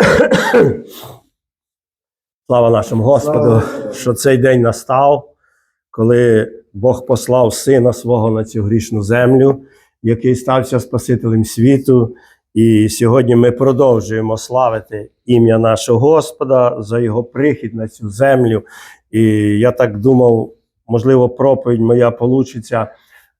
Слава нашому Господу, що цей день настав, коли Бог послав Сина свого на цю грішну землю, який стався Спасителем світу. І сьогодні ми продовжуємо славити ім'я нашого Господа за його прихід на цю землю. І я так думав, можливо, проповідь моя получиться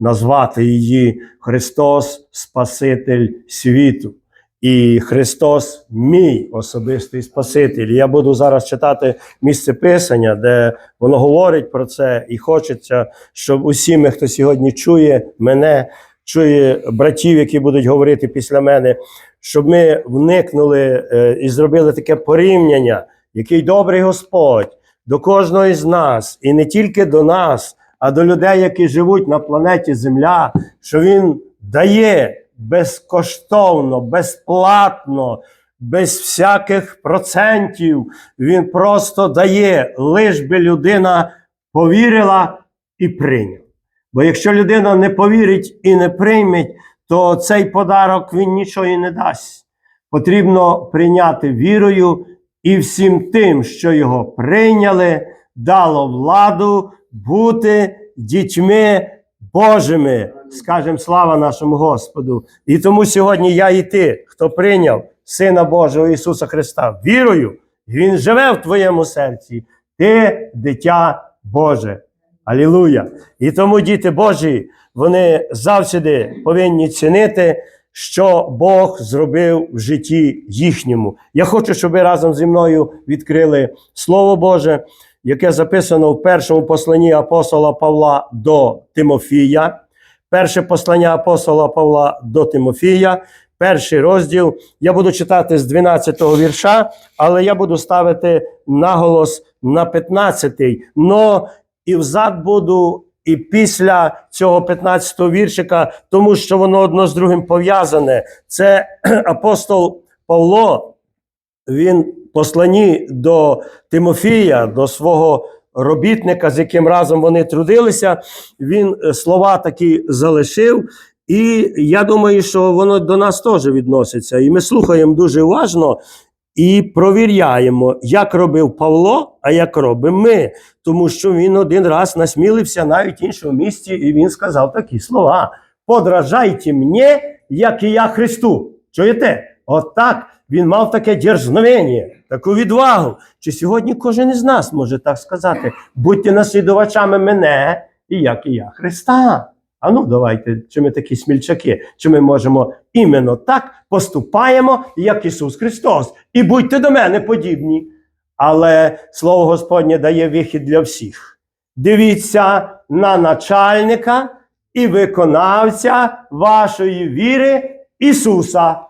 назвати її Христос Спаситель світу. І Христос мій особистий Спаситель. Я буду зараз читати місце Писання, де воно говорить про це, і хочеться, щоб усі ми, хто сьогодні чує мене, чує братів, які будуть говорити після мене, щоб ми вникнули е, і зробили таке порівняння, який добрий Господь до кожного із нас, і не тільки до нас, а до людей, які живуть на планеті Земля, що Він дає безкоштовно, безплатно, без всяких процентів. Він просто дає, лиш би людина повірила і прийняла. Бо якщо людина не повірить і не прийме, то цей подарок він нічого і не дасть. Потрібно прийняти вірою і всім тим, що його прийняли, дало владу бути дітьми Божими. Скажемо слава нашому Господу. І тому сьогодні я і ти, хто прийняв Сина Божого Ісуса Христа вірою, Він живе в твоєму серці. Ти дитя Боже. Алілуя! І тому діти Божі, вони завжди повинні цінити, що Бог зробив в житті їхньому. Я хочу, щоб ви разом зі мною відкрили Слово Боже, яке записано в першому посланні апостола Павла до Тимофія. Перше послання апостола Павла до Тимофія, перший розділ. Я буду читати з 12-го вірша, але я буду ставити наголос на 15-й. Но і взад буду і після цього 15-го віршика, тому що воно одно з другим пов'язане. Це апостол Павло, він послані до Тимофія, до свого робітника, з яким разом вони трудилися. Він е, слова такі залишив. І я думаю, що воно до нас теж відноситься. І ми слухаємо дуже уважно і провіряємо, як робив Павло, а як робимо ми. Тому що він один раз насмілився навіть в іншому місці, і він сказав такі слова: подражайте мені, як і я Христу. Чуєте? Отак він мав таке дерзновення, таку відвагу. Чи сьогодні кожен із нас може так сказати: будьте наслідувачами мене, і як і я Христа. А ну давайте, чи ми такі смільчаки, чи ми можемо іменно так поступаємо, як Ісус Христос. І будьте до мене подібні. Але Слово Господнє дає вихід для всіх. Дивіться на начальника і виконавця вашої віри Ісуса.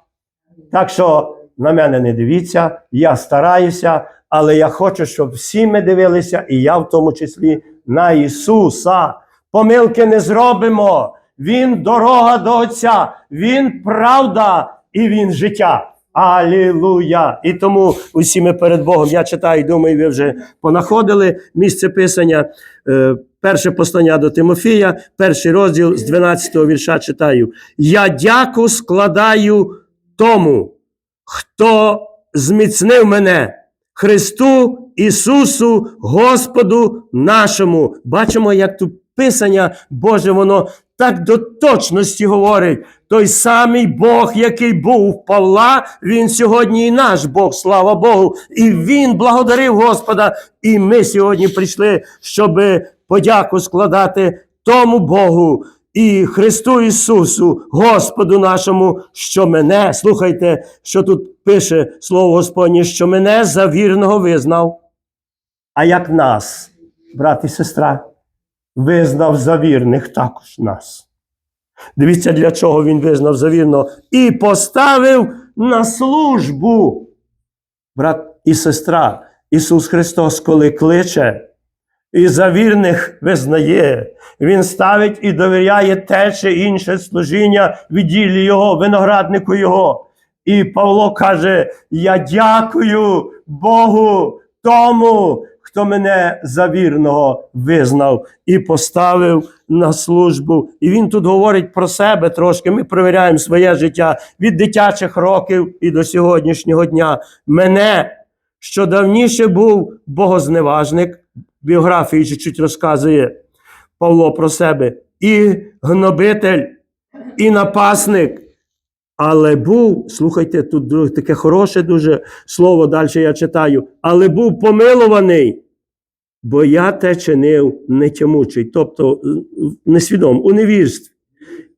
Так що на мене не дивіться, я стараюся, але я хочу, щоб всі ми дивилися, і я в тому числі на Ісуса. Помилки не зробимо. Він дорога до Отця, Він правда і Він життя. Алілуя! І тому усі ми перед Богом. Я читаю, думаю, ви вже понаходили місце писання. Е, перше послання до Тимофія, перший розділ з 12-го вірша читаю. Я дяку складаю тому, хто зміцнив мене, Христу Ісусу, Господу нашому. Бачимо, як тут Писання Боже, воно так до точності говорить. Той самий Бог, який був в Павла, він сьогодні і наш Бог, слава Богу. І він благодарив Господа. І ми сьогодні прийшли, щоб подяку складати тому Богу і Христу Ісусу, Господу нашому, що мене, слухайте, що тут пише Слово Господнє, що мене за вірного визнав. А як нас, брат і сестра, визнав за вірних також нас. Дивіться, для чого він визнав за вірного і поставив на службу. Брат і сестра, Ісус Христос, коли кличе, і за вірних визнає, Він ставить і довіряє те чи інше служіння в ділі Його, винограднику Його. І Павло каже: Я дякую Богу тому, хто мене за вірного визнав і поставив на службу. І він тут говорить про себе трошки. Ми перевіряємо своє життя від дитячих років і до сьогоднішнього дня. Мене, що давніше був богозневажник, біографії чуть-чуть розказує Павло про себе, і гнобитель, і напасник. Але був, слухайте, тут таке хороше дуже слово, далі я читаю, але був помилуваний, бо я те чинив нетямучий, тобто е, несвідомо, у невірстві.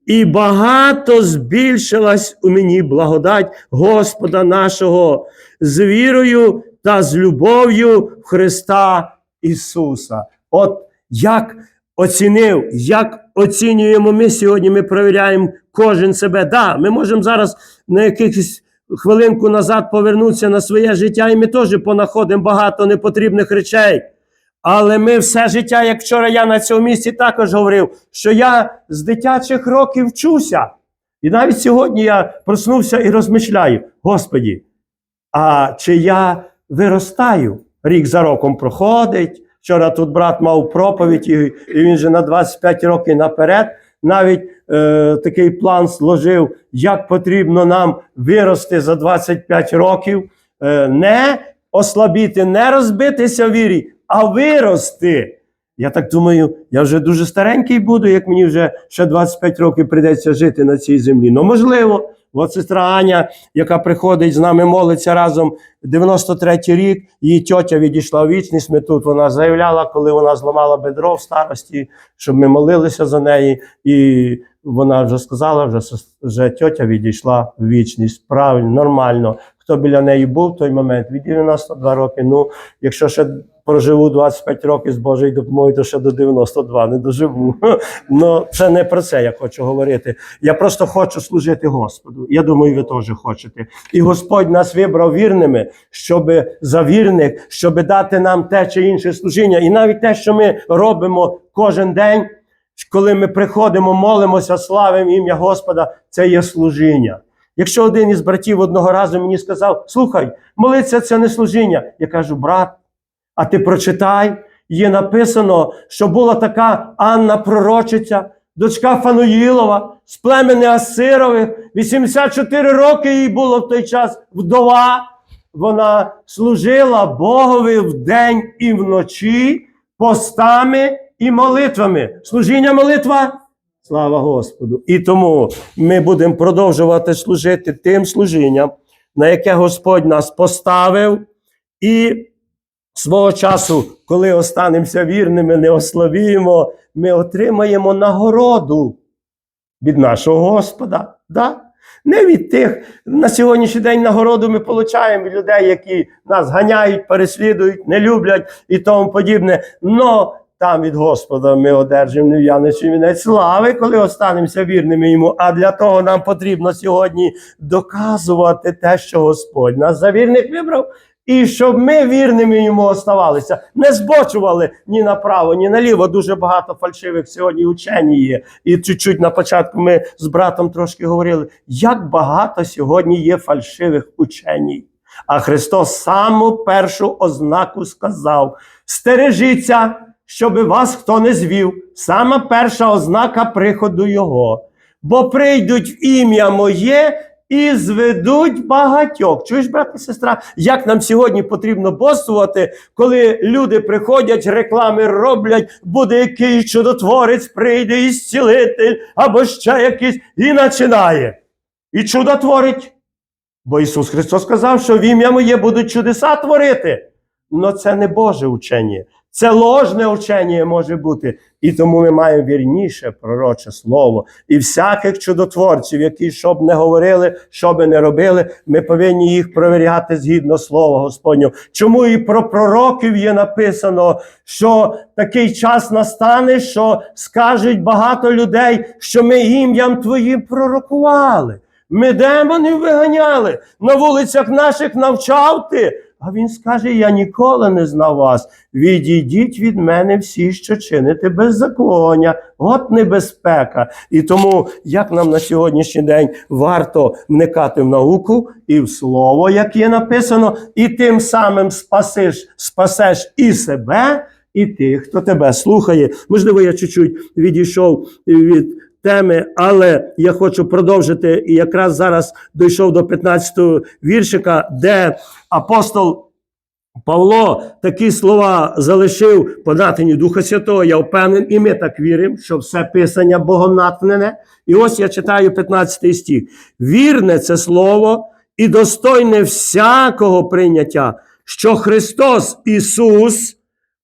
І багато збільшилась у мені благодать Господа нашого з вірою та з любов'ю Христа Ісуса. От як оцінив, як оцінюємо ми сьогодні, ми перевіряємо кожен себе. Да, ми можемо зараз на якихось хвилинку назад повернутися на своє життя, і ми теж понаходимо багато непотрібних речей. Але ми все життя, як вчора я на цьому місці також говорив, що я з дитячих років вчуся. І навіть сьогодні я проснувся і розмишляю: Господі, а чи я виростаю? Рік за роком проходить. Вчора тут брат мав проповідь, і, він же на 25 років наперед навіть е, такий план сложив, як потрібно нам вирости за 25 років, е, не ослабіти, не розбитися в вірі, а вирости. Я так думаю, я вже дуже старенький буду, як мені вже ще 25 років прийдеться жити на цій землі. Ну, можливо, от сестра Аня, яка приходить з нами, молиться разом 93-й рік, її тьотя відійшла в вічність. Ми тут вона заявляла, коли вона зламала бедро в старості, щоб ми молилися за неї. І вона вже сказала, вже, вже тьотя відійшла в вічність. Правильно, нормально. Хто біля неї був в той момент, від 92 роки. Ну, якщо ще проживу 25 років з Божою допомогою, то ще до 92 не доживу. Ну, це не про це я хочу говорити. Я просто хочу служити Господу. Я думаю, ви теж хочете. І Господь нас вибрав вірними, щоб за вірних, щоб дати нам те чи інше служіння. І навіть те, що ми робимо кожен день, коли ми приходимо, молимося, славимо ім'я Господа, це є служіння. Якщо один із братів одного разу мені сказав: слухай, молитися це не служіння. Я кажу, брат, а ти прочитай, є написано, що була така Анна пророчиця, дочка Фануїлова з племени Асирових, 84 роки їй було в той час вдова. Вона служила Богові вдень і вночі постами і молитвами. Служіння молитва. Слава Господу! І тому ми будемо продовжувати служити тим служінням, на яке Господь нас поставив, і свого часу, коли останемося вірними, не ослабіємо, ми отримаємо нагороду від нашого Господа. Да? Не від тих, на сьогоднішній день нагороду ми отримуємо від людей, які нас ганяють, переслідують, не люблять і тому подібне. Но там від Господа ми одержимо нев'яничий вінець слави, коли останемося вірними йому. А для того нам потрібно сьогодні доказувати те, що Господь нас за вірних вибрав. І щоб ми вірними йому оставалися, не збочували ні направо, ні наліво. Дуже багато фальшивих сьогодні учені є. І чуть-чуть на початку ми з братом трошки говорили, як багато сьогодні є фальшивих ученій. А Христос саму першу ознаку сказав: стережіться, щоби вас хто не звів. Сама перша ознака приходу Його. Бо прийдуть в ім'я моє і зведуть багатьох. Чуєш, брат і сестра, як нам сьогодні потрібно боствувати, коли люди приходять, реклами роблять, буде якийсь чудотворець, прийде і зцілитель, або ще якийсь, і починає. І чудо творить. Бо Ісус Христос сказав, що в ім'я моє будуть чудеса творити. Но це не Боже учення. Це ложне учення може бути. І тому ми маємо вірніше пророче слово. І всяких чудотворців, які щоб не говорили, що би не робили, ми повинні їх провіряти згідно слова Господнього. Чому і про пророків є написано, що такий час настане, що скажуть багато людей, що ми ім'ям Твоїм пророкували. Ми демонів виганяли, на вулицях наших навчав ти, А він скаже: Я ніколи не знав вас. Відійдіть від мене всі, що чините беззаконня. От небезпека. І тому, як нам на сьогоднішній день варто вникати в науку і в слово, як є написано, і тим самим спасиш, спасеш і себе, і тих, хто тебе слухає. Можливо, я чуть-чуть відійшов від теми, але я хочу продовжити. І якраз зараз дійшов до 15-го віршика, де апостол. Павло такі слова залишив по натхненню Духа Святого. Я впевнений, і ми так віримо, що все писання Богом натхнене. І ось я читаю 15 стих. Вірне це слово і достойне всякого прийняття, що Христос Ісус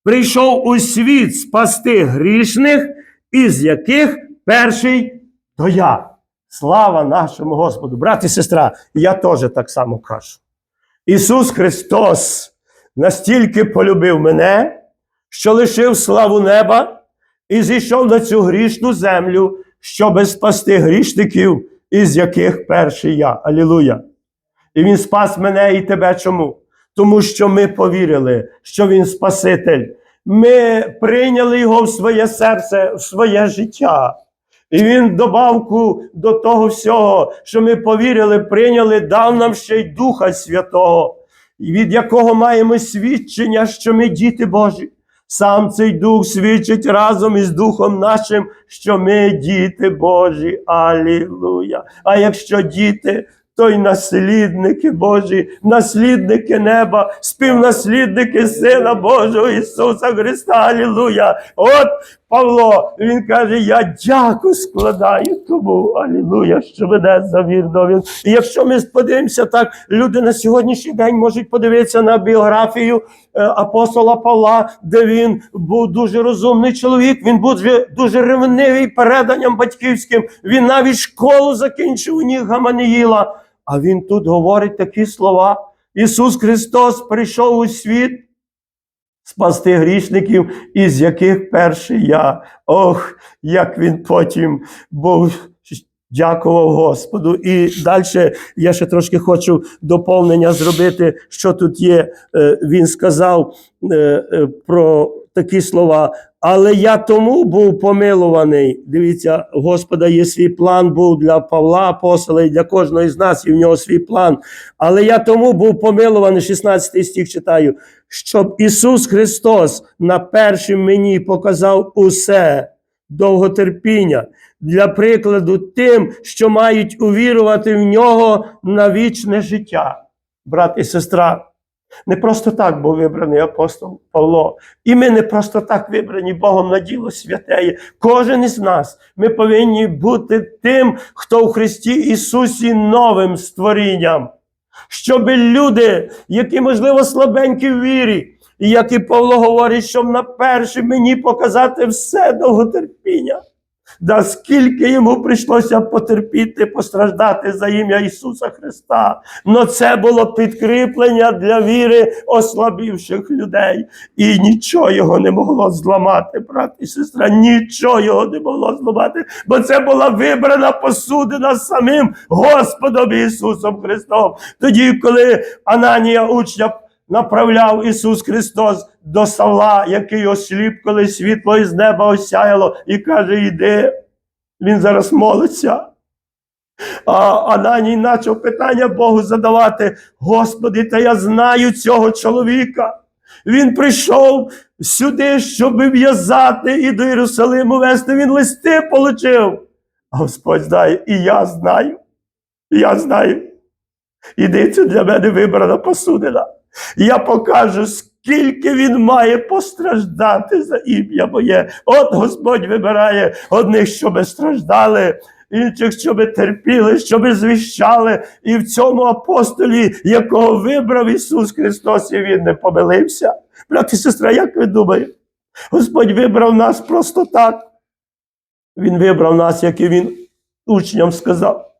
прийшов у світ спасти грішних, із яких перший то я. Слава нашому Господу. Брат і сестра, я теж так само кажу. Ісус Христос настільки полюбив мене, що лишив славу неба і зійшов на цю грішну землю, щоби спасти грішників, із яких перший я. Алілуя. І Він спас мене і тебе чому? Тому що ми повірили, що Він Спаситель. Ми прийняли Його в своє серце, в своє життя. І він добавку до того всього, що ми повірили, прийняли, дав нам ще й Духа Святого, від якого маємо свідчення, що ми діти Божі. Сам цей Дух свідчить разом із Духом нашим, що ми діти Божі. Алілуя! А якщо діти, то й наслідники Божі, наслідники неба, співнаслідники Сина Божого Ісуса Христа. Алілуя! От Павло, він каже: Я дяку складаю тому, алілуя, що мене завірно він. І якщо ми подивимося так, люди на сьогоднішній день можуть подивитися на біографію е, апостола Павла, де він був дуже розумний чоловік, він був дуже ревнивий переданням батьківським. Він навіть школу закінчив у них Гаманіїла. А він тут говорить такі слова. Ісус Христос прийшов у світ спасти грішників, із яких перший я. Ох, як він потім був. Дякував Господу. І далі я ще трошки хочу доповнення зробити, що тут є. Е, Він сказав е, е, про такі слова. Але я тому був помилуваний. Дивіться, у Господа є свій план був для Павла апостола і для кожного з нас, і в нього свій план. Але я тому був помилуваний, 16 стих читаю, щоб Ісус Христос на першим мені показав усе довготерпіння для прикладу тим, що мають увірувати в нього на вічне життя. Брат і сестра, не просто так був вибраний апостол Павло. І ми не просто так вибрані Богом на діло святеє. Кожен із нас ми повинні бути тим, хто в Христі Ісусі новим створінням. Щоб люди, які, можливо, слабенькі в вірі, і як і Павло говорить, щоб на перше мені показати все довготерпіння. Да скільки йому прийшлося потерпіти, постраждати за ім'я Ісуса Христа. Но це було підкріплення для віри ослабівших людей. І нічого його не могло зламати, брат і сестра. Нічого його не могло зламати, бо це була вибрана посудина самим Господом Ісусом Христом. Тоді, коли Ананія учня направляв Ісус Христос до Савла, який осліп, коли світло із неба осяяло, і каже: Іди, він зараз молиться. А Ананій почав питання Богу задавати: Господи, та я знаю цього чоловіка. Він прийшов сюди, щоб в'язати і до Єрусалиму вести. Він листи получив. А Господь знає, і я знаю. І я знаю. Іди, це для мене вибрана посудина. Я покажу, скільки він має постраждати за ім'я моє. От Господь вибирає одних, щоб страждали, інших, щоб терпіли, щоб звіщали. І в цьому апостолі, якого вибрав Ісус Христос, і Він не помилився. Брат і сестра, як ви думаєте? Господь вибрав нас просто так. Він вибрав нас, як і Він учням сказав.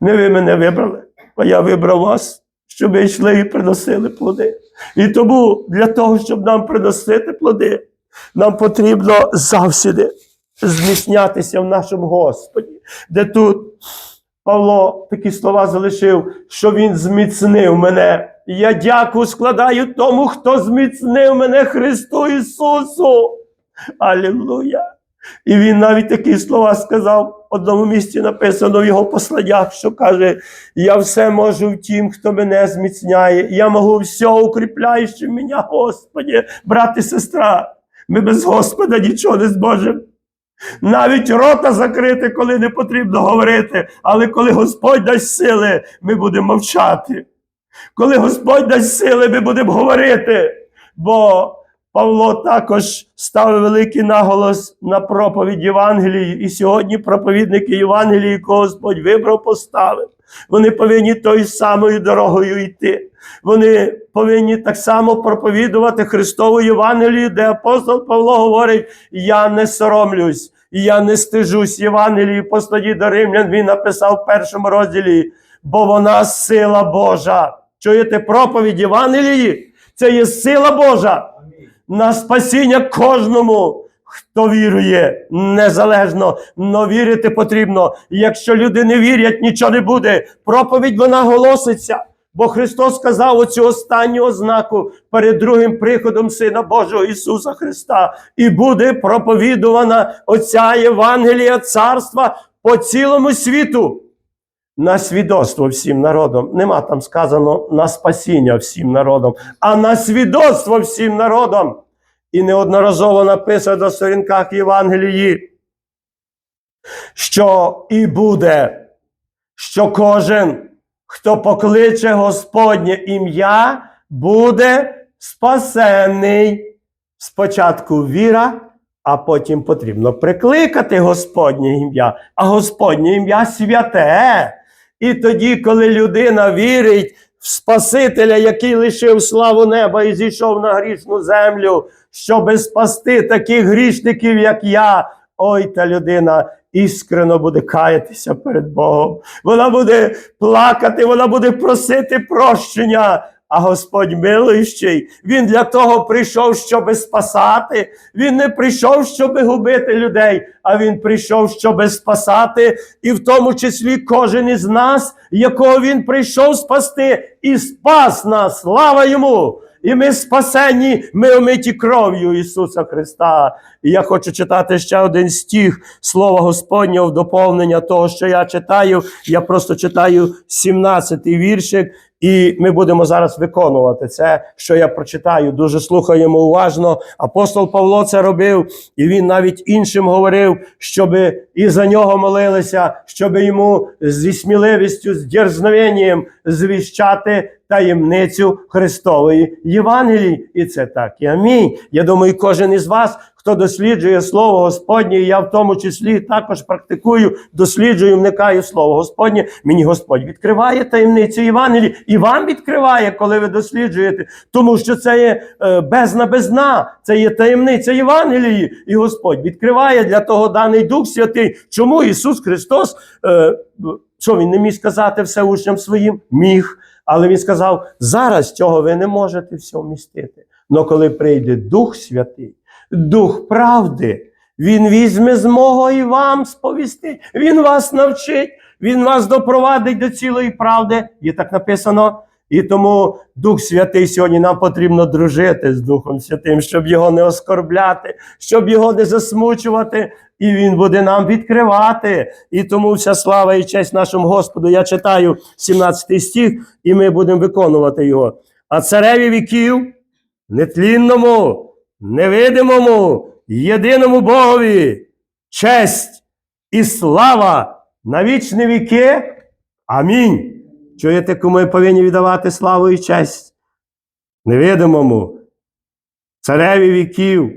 Не ви мене вибрали, а я вибрав вас щоб ви йшли і приносили плоди. І тому для того, щоб нам приносити плоди, нам потрібно завсіди зміцнятися в нашому Господі, де тут Павло такі слова залишив, що він зміцнив мене я дяку складаю тому, хто зміцнив мене Христу Ісусу. Алілуя! І він навіть такі слова сказав. В одному місці написано в його посланнях, що каже: Я все можу в тім, хто мене зміцняє. Я можу все укріпляючи мене, Господі, брат і сестра. Ми без Господа нічого не зможемо. Навіть рота закрити, коли не потрібно говорити. Але коли Господь дасть сили, ми будемо мовчати. Коли Господь дасть сили, ми будемо говорити. Бо Павло також ставив великий наголос на проповідь Євангелії. І сьогодні проповідники Євангелії, Господь вибрав, поставив. Вони повинні тою самою дорогою йти. Вони повинні так само проповідувати Христову Євангелію, де апостол Павло говорить: Я не соромлюсь, я не стижусь Євангелії. Посладі до Римлян він написав в першому розділі, бо вона сила Божа. Чуєте проповідь Євангелії? Це є сила Божа на спасіння кожному, хто вірує, незалежно, но вірити потрібно. Якщо люди не вірять, нічого не буде. Проповідь вона голоситься. Бо Христос сказав оцю останню ознаку перед другим приходом Сина Божого Ісуса Христа. І буде проповідувана оця Євангелія Царства по цілому світу. На свідоцтво всім народам. Нема там сказано на спасіння всім народам, а на свідоцтво всім народам. І неодноразово написано на сторінках Євангелії, що і буде, що кожен, хто покличе Господнє ім'я, буде спасений. Спочатку віра, а потім потрібно прикликати Господнє ім'я, а Господнє ім'я святе. І тоді, коли людина вірить в Спасителя, який лишив славу неба і зійшов на грішну землю, щоби спасти таких грішників, як я, ой, та людина іскрено буде каятися перед Богом. Вона буде плакати, вона буде просити прощення. А Господь милуючий, Він для того прийшов, щоб спасати. Він не прийшов, щоб губити людей, а Він прийшов, щоб спасати, і в тому числі кожен із нас, якого Він прийшов спасти, і спас нас. Слава йому! І ми спасені, ми омиті кров'ю Ісуса Христа. І я хочу читати ще один стих Слова Господнього в доповнення того, що я читаю. Я просто читаю 17-й віршик, і ми будемо зараз виконувати це, що я прочитаю. Дуже слухаємо уважно. Апостол Павло це робив, і він навіть іншим говорив, щоб і за нього молилися, щоб йому зі сміливістю, з дерзновенням звіщати таємницю Христової Євангелії. І це так. І амінь. Я думаю, кожен із вас, хто досліджує Слово Господнє, і я в тому числі також практикую, досліджую, вникаю Слово Господнє. Мені Господь відкриває таємницю Євангелії, і вам відкриває, коли ви досліджуєте, тому що це є е, бездна це є таємниця Євангелії, і Господь відкриває для того даний Дух Святий. Чому Ісус Христос, е, що Він не міг сказати все учням своїм? Міг. Але він сказав: зараз цього ви не можете все вмістити. Но коли прийде Дух Святий, Дух правди, Він візьме змогу і вам сповісти. Він вас навчить, Він вас допровадить до цілої правди. І так написано. І тому Дух Святий сьогодні нам потрібно дружити з Духом Святим, щоб його не оскорбляти, щоб його не засмучувати, і Він буде нам відкривати. І тому вся слава і честь нашому Господу. Я читаю 17 стих, і ми будемо виконувати його. А цареві віків, нетлінному, невидимому, єдиному Богові, честь і слава на вічні віки. Амінь. Чуєте, кому ми повинні віддавати славу і честь? Невидимому, цареві віків,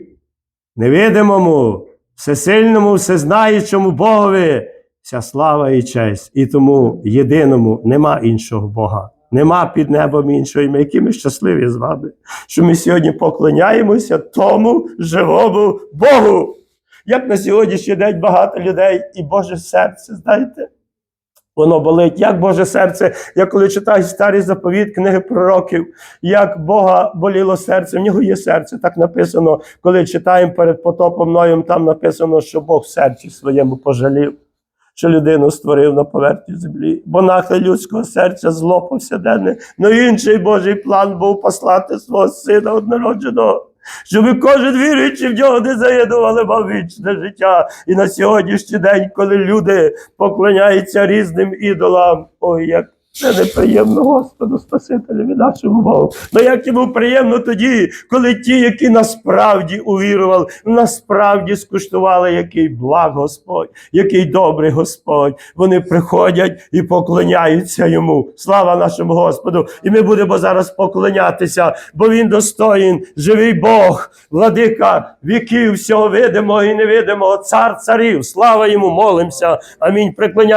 невидимому, всесильному, всезнаючому Богові, вся слава і честь. І тому єдиному нема іншого Бога. Нема під небом іншого, і ми які ми щасливі з вами, що ми сьогодні поклоняємося тому живому Богу. Як на сьогоднішній день багато людей і Боже серце, знаєте, Воно болить, як Боже серце. Я коли читаю старий заповіт книги пророків, як Бога боліло серце, в нього є серце. Так написано, коли читаємо перед потопом Ноєм, там написано, що Бог в серці своєму пожалів. Що людину створив на поверхні землі, бо нахил людського серця зло повсяденне, но інший Божий план був послати свого сина однородженого. Щоб кожен віруючий в нього не заєдували, мав вічне життя. І на сьогоднішній день, коли люди поклоняються різним ідолам, ой, як це неприємно Господу Спасителеві нашому Богу. Ну як йому приємно тоді, коли ті, які насправді увірували, насправді скуштували, який благ Господь, який добрий Господь. Вони приходять і поклоняються йому. Слава нашому Господу! І ми будемо зараз поклонятися, бо він достоїн, живий Бог, владика віків, всього видимого і невидимого, цар царів. Слава йому, молимося. Амінь. Приклоняй.